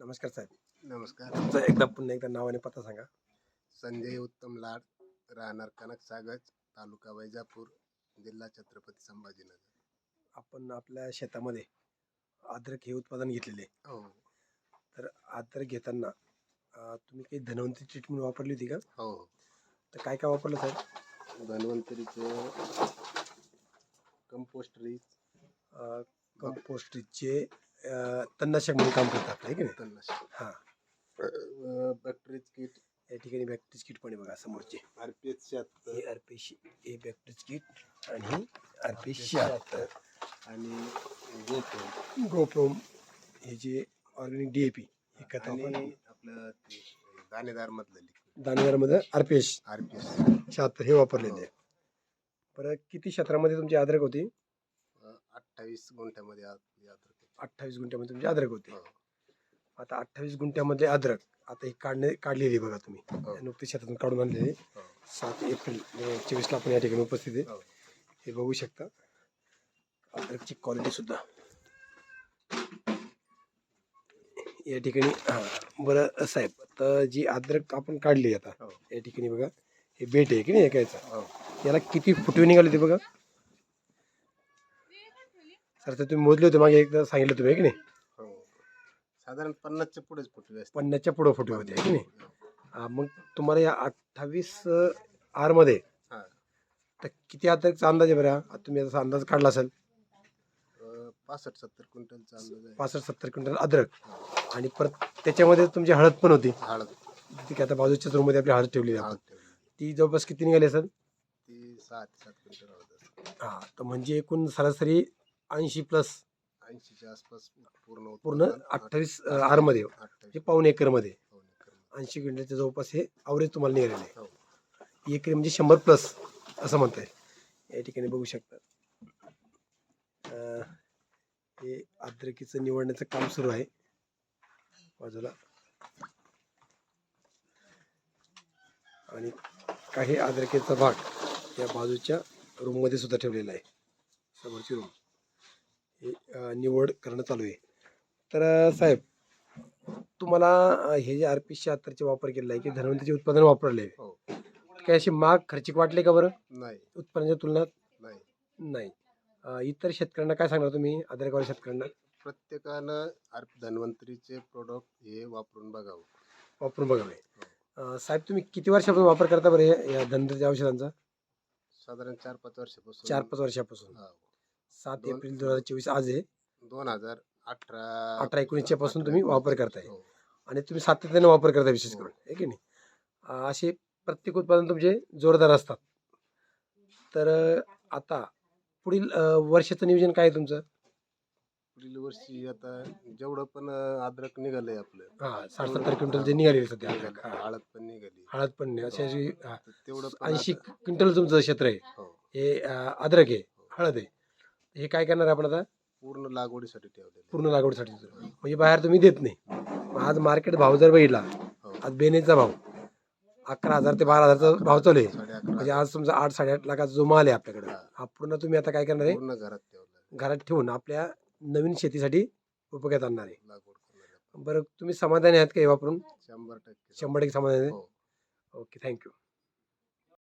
नमस्कार साहेब. नमस्कार. तुमचं एकदा पुन्हा एकदा नाव आणि पत्ता सांगा. संजय उत्तम लाड राहणार कनक सागज तालुका वैजापूर जिल्हा छत्रपती संभाजीनगर. आपण आपल्या शेतामध्ये अद्रक हे उत्पादन घेतलेले. आहे. हो. तर अद्रक घेताना अं, तुम्ही काही धनवंती ट्रीटमेंट वापरली होती का? हो. तर काय काय वापरलं साहेब? धन्वंतरीचं कंपोस्टरी अं, कंपोस्टचे अं, तणनाशक म्हणून काम करतात आपलं, है की नाही? तणनाशक. हां. बॅक्टेरियज किट. या ठिकाणी बॅक्टेरिज किट पण आहे बघा समोरचे. आर पी एच शहात्तर. हे आरपीशी हे बॅक्टेरिज किट आणि ही आरपी शहात्तर. आणि गोप्रो गोप्रोम हे जे ऑर्गॅनिक डी ए पी हे खत आणि आपलं ते दाणेदार मधलं दाणेदारमध्ये R P S R P S शहात्तर हे वापरलेले आहे. बरं किती क्षेत्रामध्ये तुमची अद्रक होती? अठ्ठावीस गुंठ्यामध्ये आपली अद्रक आहे. अठ्ठावीस गुंठ्यामध्ये तुमची अद्रक होती हो. आता अठ्ठावीस गुंठ्यामध्ये अद्रक आता ही काढणे काढलेली बघा तुम्ही हो. नुकती शेतातून काढून आणलेली हो. सात एप्रिल चोवीसला आपण या ठिकाणी उपस्थित आहे हो. हे बघू शकता अद्रकची क्वालिटी सुद्धा या ठिकाणी हां बरं साहेब तर जी अद्रक आपण काढली आता हो. या ठिकाणी बघा हे बेट आहे की नाही एकायचा हो. याला किती फुटवे निघाले ते बघा तर तुम्ही मोजले होते मागे एकदा सांगितलं तुम्ही की नाही? हो. साधारण पन्नासच्या पुढेच फुटवे असतात पन्नासच्या पुढं फुटवे होते की नाही? हा, मग तुम्हाला या अठ्ठावीस आरमध्ये हा. तर किती अद्रकचा अंदाज आहे बरं? हा? तुम्ही याचा अंदाज काढला असेल. अं, पासष्ट सत्तर क्विंटलचा अंदाज आहे. पासष्ट सत्तर क्विंटल अद्रक. आणि परत त्याच्यामध्ये तुमची हळद पण होती. हळद. ती काय आता बाजूच्याच रूममध्ये आपली हळद ठेवली हळद ठेवली ती जवळपास किती निघाली असेल? ती सहा ते सात क्विंटल हळद असते हा तर म्हणजे एकूण सरासरी ऐंशी प्लस ऐंशीच्या आसपास पूर्ण पूर्ण अठ्ठावीस आरमध्ये म्हणजे अठ्ठावीस. पाऊन एकरमध्ये. पाऊण एकर. ऐंशी क्विंटलच्या जवळपास हे अवरेज तुम्हाला निघालेलं आहे. हो. एकरी म्हणजे शंभर प्लस असं म्हणताय. या ठिकाणी बघू शकता. अं, हे अद्रकीचं निवडण्याचं काम सुरू आहे. बाजूला. आणि काही अद्रकीचा भाग या बाजूच्या रूममध्ये सुद्धा ठेवलेला आहे. समोरची रूम निवड करणं चालू आहे. तर साहेब तुम्हाला हे जे आर पी शहात्तरचे वापर केलेला आहे की धन्वंतीचे उत्पादन वापरले आहे हो. काही अशी माग खर्चिक वाटले का बरं? नाही. उत्पन्नाच्या तुलनात? नाही. नाही. इतर शेतकऱ्यांना काय सांगणार तुम्ही? अद्रकवाल्या शेतकऱ्यांना? प्रत्येकानं आर धन्वंतरीचे प्रोडक्ट हे वापरून बघावं. वापरून बघावे. अं, साहेब तुम्ही किती वर्षापासून वापर करता बरं हे- या धन्वंतरीच्या औषधांचा? साधारण चार पाच वर्षापासून. चार पाच वर्षापासून. हा. सात दोन- एप्रिल दोन हजार चोवीस आज आहे दोन हजार अठरा अठरा एकोणीसच्या पासून तुम्ही वापर करताय. हो. आणि तुम्ही सातत्याने वापर करता विशेष हो. करून आहे की नाही अं, असे प्रत्येक उत्पादन तुमचे जोरदार असतात तर अं, आता पुढील अं, वर्षाचं नियोजन काय आहे तुमचं पुढील वर्षी आता जेवढं पण अं, अद्रक निघालंय आपलं हां साठ सत्तर क्विंटल जे निघालेले सध्या निघालं, हां. हळद पण निघाली हळद पण नाही अशी अशी हां. तर तेवढं पण ऐंशी आता- क्विंटल तुमचं क्षेत्र आहे हो. हे अं, अद्रक आहे हळद आहे हे काय करणार आपण आता? पूर्ण लागवडीसाठी ठेवलेलं पूर्ण लागवडीसाठी म्हणजे बाहेर तुम्ही देत नाही. आज मार्केट भाव जर बघितला हो. आज बेनेचा भाव अकरा हजार ते बारा हजारचा भाव चालू आहे. म्हणजे आज तुमचा आठ साडेआठ लाखाचा जो माल आहे आपल्याकडे हा. पूर्ण तुम्ही आता काय करणार आहे? पूर्ण घरात ठेवलं घरात ठेवून आपल्या नवीन शेतीसाठी उपयोगात आणणार आहे. लागवड बरं तुम्ही समाधानी आहात का हे वापरून? शंभर टक्के. शंभर टक्के समाधानी आहे. हो. Okay thank you.